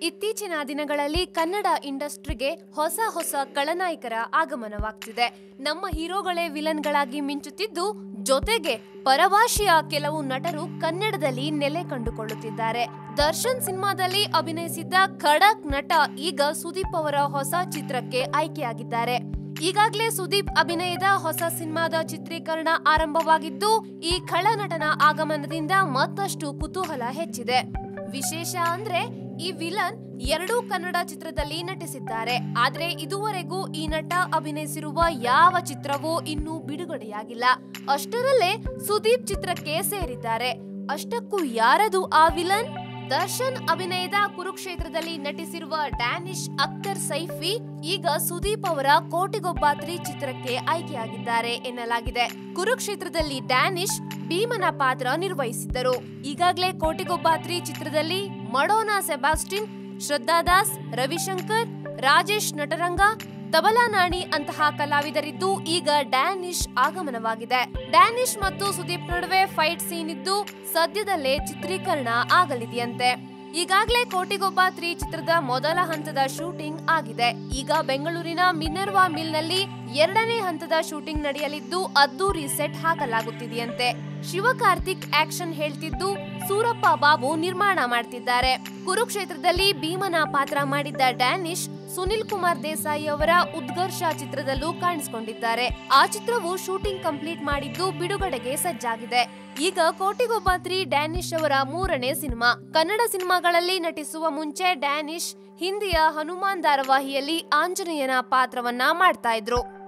ಇತ್ತೀಚಿನ ದಿನಗಳಲ್ಲಿ ಕನ್ನಡ ಇಂಡಸ್ಟ್ರಿಗೆ ಹೊಸ ಹೊಸ ಖಳನಾಯಕರ ಆಗಮನವಾಗ್ತಿದೆ. ನಮ್ಮ ಹೀರೋಗಳೇ ವಿಲನ್ಗಳಾಗಿ ಮಿಂಚುತ್ತಿದ್ದು, ಜೊತೆಗೆ ಪರಭಾಷೆಯ ಕೆಲವು ನಟರು ಕನ್ನಡದಲ್ಲಿ ನೆಲೆ ಕಂಡುಕೊಳ್ಳುತ್ತಿದ್ದಾರೆ. ದರ್ಶನ್ ಸಿನಿಮಾದಲ್ಲಿ ಅಭಿನಯಿಸಿದ್ದ ಖಡಕ್ ನಟ ಈಗ ಸುದೀಪ್ ಅವರ ಹೊಸ ಚಿತ್ರಕ್ಕೆ ಆಯ್ಕೆಯಾಗಿದ್ದಾರೆ. ಈಗಾಗಲೇ ಸುದೀಪ್ ಅಭಿನಯದ ಹೊಸ ಸಿನಿಮಾದ ಚಿತ್ರೀಕರಣ ಆರಂಭವಾಗಿದ್ದು, ಈ ಖಳನಟನ ಆಗಮನದಿಂದ ಮತ್ತಷ್ಟು ಕುತೂಹಲ ಹೆಚ್ಚಿದೆ. ವಿಶೇಷ ಅಂದ್ರೆ ಈ ವಿಲನ್ ಎರಡೂ ಕನ್ನಡ ಚಿತ್ರದಲ್ಲಿ ನಟಿಸಿದ್ದಾರೆ. ಆದ್ರೆ ಇದುವರೆಗೂ ಈ ನಟ ಅಭಿನಯಿಸಿರುವ ಯಾವ ಚಿತ್ರವೂ ಇನ್ನೂ ಬಿಡುಗಡೆಯಾಗಿಲ್ಲ. ಅಷ್ಟರಲ್ಲೇ ಸುದೀಪ್ ಚಿತ್ರಕ್ಕೆ ಸೇರಿದ್ದಾರೆ. ಅಷ್ಟಕ್ಕೂ ಯಾರದು ಆ ವಿಲನ್? ದರ್ಶನ್ ಅಭಿನಯದ ಕುರುಕ್ಷೇತ್ರದಲ್ಲಿ ನಟಿಸಿರುವ ಡ್ಯಾನಿಶ್ ಅಖ್ತರ್ ಸೈಫಿ, ಈಗ ಸುದೀಪ್ ಅವರ ಕೋಟಿಗೊಬ್ಬಾತ್ರಿ ಚಿತ್ರಕ್ಕೆ ಆಯ್ಕೆಯಾಗಿದ್ದಾರೆ ಎನ್ನಲಾಗಿದೆ. ಕುರುಕ್ಷೇತ್ರದಲ್ಲಿ ಡ್ಯಾನಿಶ್ ಭೀಮನ ಪಾತ್ರ ನಿರ್ವಹಿಸಿದ್ದರು. ಈಗಾಗಲೇ ಕೋಟಿಗೊಬ್ಬಾತ್ರಿ ಚಿತ್ರದಲ್ಲಿ ಮಡೋನಾ ಸೆಬಾಸ್ಟಿನ್ ಶ್ರದ್ಧಾ ದಾಸ್, ರವಿಶಂಕರ್, ರಾಜೇಶ್ ನಟರಂಗ ತಬಲಾ ನಾಣಿ ಅಂತಹ ಕಲಾವಿದರಿದ್ದು ಈಗ ಡ್ಯಾನಿಶ್ ಆಗಮನವಾಗಿದೆ. ಡ್ಯಾನಿಶ್ ಮತ್ತು ಸುದೀಪ್ ನಡುವೆ ಫೈಟ್ ಸೀನ್ ಇದ್ದು ಸದ್ಯದಲ್ಲೇ ಚಿತ್ರೀಕರಣ ಆಗಲಿದೆಯಂತೆ. ಈಗಾಗಲೇ ಕೋಟಿಗೊಬ್ಬ ತ್ರೀ ಚಿತ್ರದ ಮೊದಲ ಹಂತದ ಶೂಟಿಂಗ್ ಆಗಿದೆ. ಈಗ ಬೆಂಗಳೂರಿನ ಮಿನರ್ವಾ ಮಿಲ್ನಲ್ಲಿ ಎರಡನೇ ಹಂತದ ಶೂಟಿಂಗ್ ನಡೆಯಲಿದ್ದು ಅದ್ದೂರಿ ಸೆಟ್ ಹಾಕಲಾಗುತ್ತಿದೆಯಂತೆ. ಶಿವಕಾರ್ತಿಕ್ ಆಕ್ಷನ್ ಹೇಳ್ತಿದ್ದು ಸೂರಪ್ಪ ಬಾಬು ನಿರ್ಮಾಣ ಮಾಡ್ತಿದ್ದಾರೆ. ಕುರುಕ್ಷೇತ್ರದಲ್ಲಿ ಭೀಮನ ಪಾತ್ರ ಮಾಡಿದ್ದ ಡ್ಯಾನಿಶ್ ಸುನಿಲ್ ಕುಮಾರ್ ದೇಸಾಯಿ ಅವರ ಉದ್ಘರ್ಷ ಚಿತ್ರದಲ್ಲೂ ಕಾಣಿಸಿಕೊಂಡಿದ್ದಾರೆ. ಆ ಚಿತ್ರವು ಶೂಟಿಂಗ್ ಕಂಪ್ಲೀಟ್ ಮಾಡಿದ್ದು ಬಿಡುಗಡೆಗೆ ಸಜ್ಜಾಗಿದೆ. ಈಗ ಕೋಟಿಗೊಬ್ಬ ತ್ರೀ ಡ್ಯಾನಿಶ್ ಅವರ ಮೂರನೇ ಸಿನಿಮಾ. ಕನ್ನಡ ಸಿನಿಮಾಗಳಲ್ಲಿ ನಟಿಸುವ ಮುಂಚೆ ಡ್ಯಾನಿಶ್, ಹಿಂದಿಯ ಹನುಮಾನ್ ಧಾರಾವಾಹಿಯಲ್ಲಿ ಆಂಜನೇಯನ ಪಾತ್ರವನ್ನ ಮಾಡ್ತಾ ಇದ್ರು.